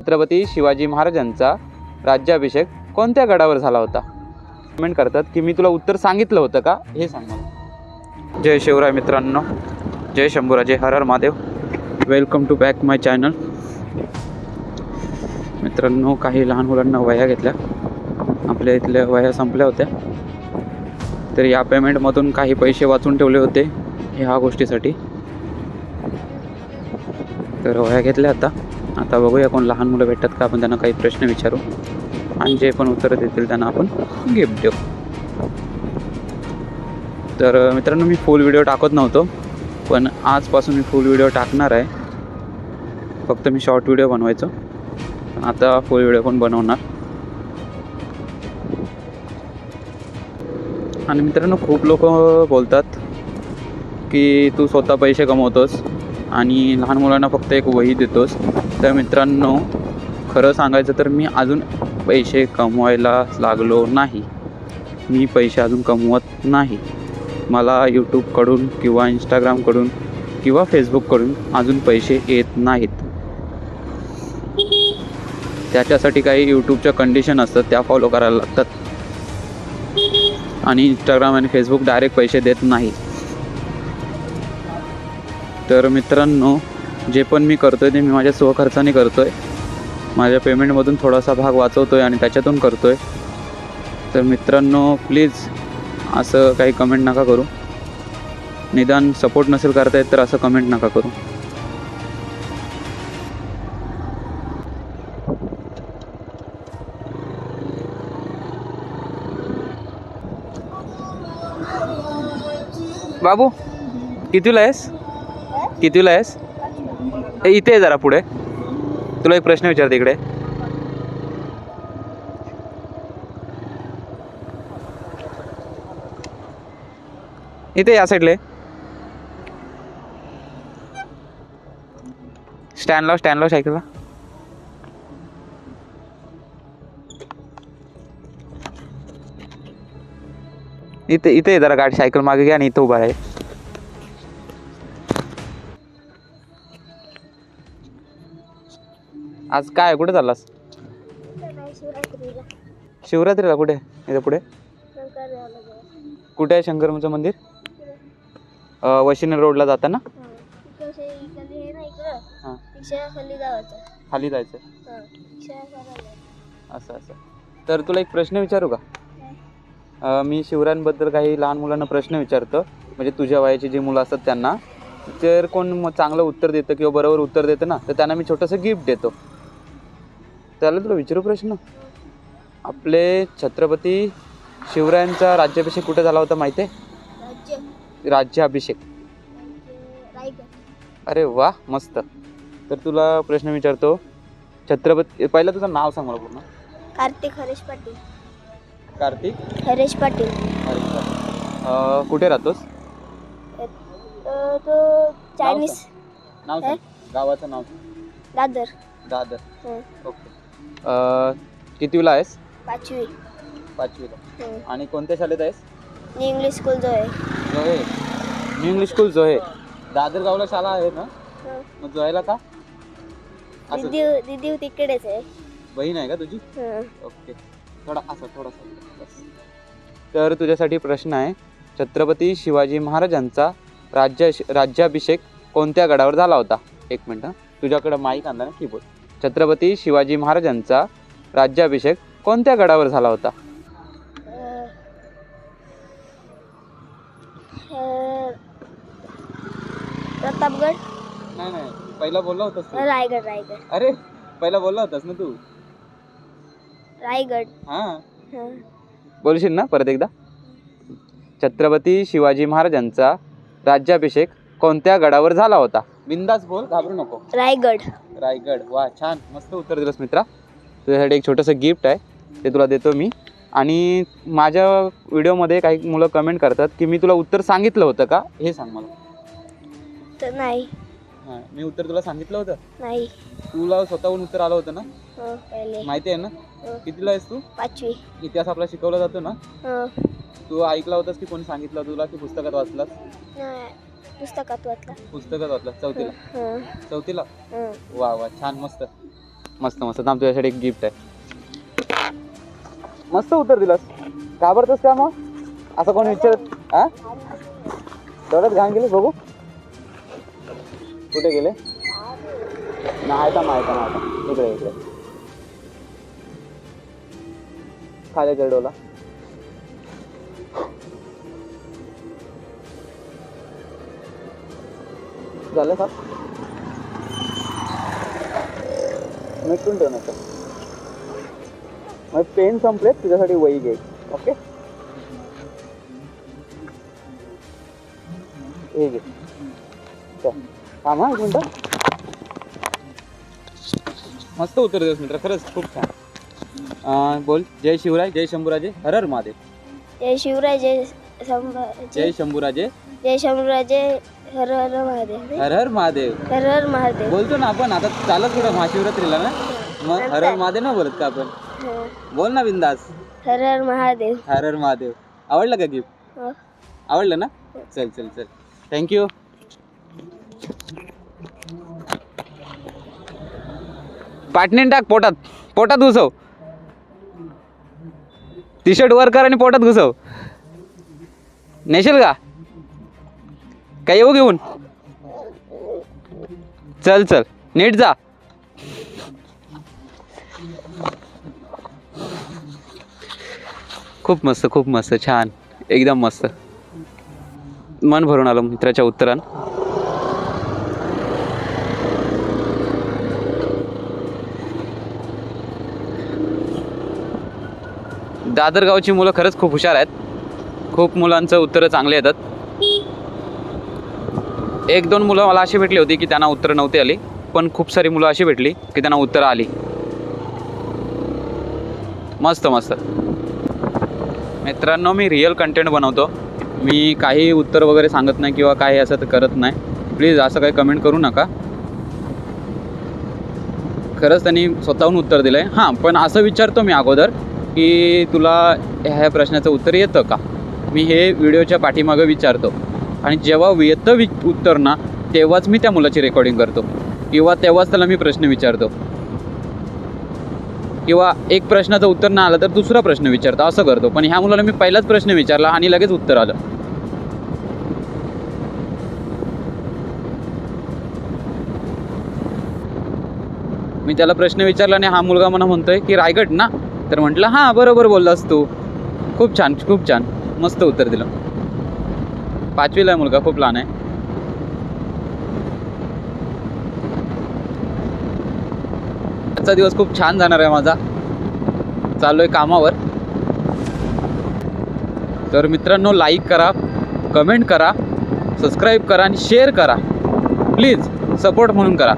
छत्रपती शिवाजी महाराजांचा राज्याभिषेक कोणत्या गडावर झाला होता? कमेंट करतात की मी तुला उत्तर सांगितलं होतं का? हे सांग जय शिवराय मित्रांनो. जय शंभूराजे. हर हर Mahadev. Welcome to back my channel मित्रांनो काही लहान मुलांना वह्या घेतल्या. आपल्या इथल्या वह्या संपल्या होत्या. तर या पेमेंटमधून काही पैसे वाचून ठेवले होते. ह्या गोष्टीसाठी. तर वह्या घेतल्या आता. आता बघूया कोण लहान मुलं भेटतात का आपण त्यांना काही प्रश्न विचारू. आणि जे पण उत्तरं देतील त्यांना आपण गिफ्ट देऊ. तर मित्रांनो मी फुल व्हिडिओ टाकत नव्हतो पण आजपासून मी फुल व्हिडिओ टाकणार आहे. फक्त मी शॉर्ट व्हिडिओ बनवायचो. आता फुल व्हिडिओ पण बनवणार. आणि मित्रांनो खूप लोक बोलतात की तू स्वतः पैसे कमवतोस. आणि लहान मुलांना फक्त एक वही देतोस. तर मित्रांनो खरं सांगायचं तर मी अजून पैसे कमवायला लागलो नाही. मी पैसे अजून कमवत नाही. मला यूट्यूबकडून किंवा इंस्टाग्रामकडून किंवा फेसबुककडून अजून पैसे येत नाहीत. त्याच्यासाठी काही यूट्यूबच्या कंडिशन असतात त्या फॉलो करायला लागतात. आणि इंस्टाग्राम आणि फेसबुक डायरेक्ट पैसे देत नाही तर मित्रांनो जे पण मी करतो आहे ते मी माझ्या स्वखर्चाने करतो आहे माझ्या पेमेंटमधून थोडासा भाग वाचवतो आहे आणि त्याच्यातून करतो आहे तर मित्रांनो प्लीज असं काही कमेंट नका करू. निदान सपोर्ट नसेल करता येत तर असं कमेंट नका करू. बाबू कितीला आहेस? कितीला आहेस? ए, इथे आहे जरा पुढे. तुला एक प्रश्न विचारते इकडे. इथे या साईडले स्टँड लाव स्टँड लाव सायकलला. इथे इथे जरा गाडी सायकल मागे घ्या आणि इथं उभा आहे आज काय कुठे चाललास? शिवरात्रीला कुठे? इथं पुढे? कुठे आहे शंकरमचं मंदिर? अं, रोडला जाताना? हां. खाली जायचं. असं असं. तर तुला एक प्रश्न विचारू का? अं, मी शिवरायांबद्दल काही लहान मुलांना प्रश्न विचारतो. म्हणजे तुझ्या वयाची जी मुलं असतात त्यांना. जर कोण मग चांगलं उत्तर देतं किंवा बरोबर उत्तर देतं ना तर त्यांना मी छोटंसं गिफ्ट देतो. त्याला तुला विचारू प्रश्न? आपले छत्रपती शिवरायांचा राज्याभिषेक कुठे झाला होता माहिती आहे? राज्याभिषेक. अरे वा मस्त. तर तुला प्रश्न विचारतो छत्रपती पहिलं तुझं नाव सांग मला पूर्ण. कार्तिक हरेश पाटील. कार्तिक? हरेश पाटील. कुठे राहतोस? तो चायनीज नाव सांग. गावाचं नाव दादर. दादर. ओके. अं, कितवीला आहेस? पाचवी. पाचवीला. आणि कोणत्या शाळेत आहेस? मी इंग्लिश स्कूल जो आहे. जोहे इंग्लिश स्कूल जोहे दादर गावला शाळा आहे ना? हं. मग जोहेला का? असं. दिदी दिदी तिकडेच आहे. बहीण आहे का तुझी? हं. ओके. थोडा असं थोडासा. बस. तर तुझ्यासाठी प्रश्न आहे छत्रपती शिवाजी महाराजांचा राज्य राज्याभिषेक कोणत्या गडावर झाला होता? एक मिनिट. तुझ्याकडं माईक आणला ना कीबोर्ड छत्रपती शिवाजी महाराजांचा राज्याभिषेक कोणत्या गडावर झाला होता? प्रतापगड? नाही नाही. पहिला बोलला होतास तू. रायगड रायगड. अरे पहिला बोलला होतास ना तू. रायगड. हां. हं. बोलशील ना परत एकदा? छत्रपती शिवाजी महाराजांचा राज्याभिषेक कोणत्या गडावर झाला होता? बिंदास बोल घाबरू नको. रायगड. रायगड. वा छान. मस्त उत्तर दिलंस मित्रा. तुझ्यासाठी एक छोटंसं गिफ्ट आहे. ते तुला देतो मी. आणि माझ्या व्हिडिओमध्ये काही मुलं कमेंट करतात की मी तुला उत्तर सांगितलं होतं का? हे सांग मला. तर नाही. हां मी उत्तर तुला सांगितलं होतं? नाही. तुला स्वतःहून उत्तर आलं होतं ना? हं, पहिले. माहिती आहे ना? हं. कितीला आहेस तू? पाचवी. इतिहास आपला शिकवला जातो ना? हं. तू ऐकला होतास की कोणी सांगितलं तुला की पुस्तकात वाचलास? नाही, पुस्तकात वाचला पुस्तकात वाचलास चौथीला. हं, चौथीला? हं. वा वा छान मस्त. मस्त मस्त. थांब तुझ्यासाठी एक गिफ्ट आहे. मस्त उत्तर दिलास. घाबरतोस का मग? असं कोण विचारत हा डोळ्यात घाण गेले बघू. कुठे गेले? नाही का माहिती माहिती इकडे इकडे. खाली कर डोला झालं का? मिटून ठेव नका मग पेन संपलेत तुझ्यासाठी वही घे. ओके हे घे. थांब हा एक मिनटं. मस्त उत्तर दिवस मित्र खरंच खूप छान. अं, बोल. जय शिवराय जय शंभूराजे हर हर महादेव. जय शिवराय जय संभाजी जय शंभूराजे. जय शंभूराजे. हर हर महादेव हर हर महादेव. हर हर महादेव. बोलतो ना आपण आता चालत कुठं? महाशिवरात्रीला ना? मग हर हर महादेव ना बोलत का आपण? हं. बोल ना बिंदास. हर हर महादेव. हर हर महादेव. आवडलं का गिफ्ट हं. आवडलं ना? चल चल चल. थँक्यू पाटणीन टाक पोटात. पोटात घुसव. टी शर्ट वर कर आणि पोटात घुसव. नेशील का? काय येऊ घेऊन? चल चल. नीट जा. खूप मस्त खूप मस्त. छान. एकदम मस्त. मन भरून आलं मित्राच्या उत्तरान. दादरगावची मुलं खरंच खूप हुशार आहेत. खूप मुलांचं उत्तरं चांगले येतात. एक दोन मुलं मला अशी भेटली होती की त्यांना उत्तरं नव्हती आली पण खूप सारी मुलं अशी भेटली की त्यांना उत्तरं आली. मस्त मस्त. मित्रांनो मी रिअल कंटेंट बनवतो. मी काही उत्तर वगैरे सांगत नाही किंवा काही असं तर करत नाही. प्लीज असं काही कमेंट करू नका. खरंच त्यांनी स्वतःहून उत्तर दिलं आहे हां पण असं विचारतो मी अगोदर की तुला ह्या प्रश्नाचं उत्तर येतं का? मी हे व्हिडिओच्या पाठीमागं विचारतो. आणि जेव्हा येतं वि उत्तर ना तेव्हाच मी त्या मुलाची रेकॉर्डिंग करतो. किंवा तेव्हाच त्याला मी प्रश्न विचारतो. किंवा एक प्रश्नाचं उत्तर नाही आलं तर दुसरा प्रश्न विचारतो. असं करतो. पण ह्या मुलाला मी पहिलाच प्रश्न विचारला आणि लगेच उत्तर आलं. मी त्याला प्रश्न विचारला आणि हा मुलगा मला म्हणतोय की रायगड ना? तर म्हटलं हां बरोबर बोललास तू. खूप छान खूप छान. मस्त उत्तर दिलं. पाचवीला आहे मुलगा खूप लहान आहे. आजचा दिवस खूप छान जाणार आहे माझा. चालू आहे कामावर. तर मित्रांनो लाईक करा कमेंट करा सबस्क्राईब करा आणि शेअर करा. प्लीज सपोर्ट म्हणून करा.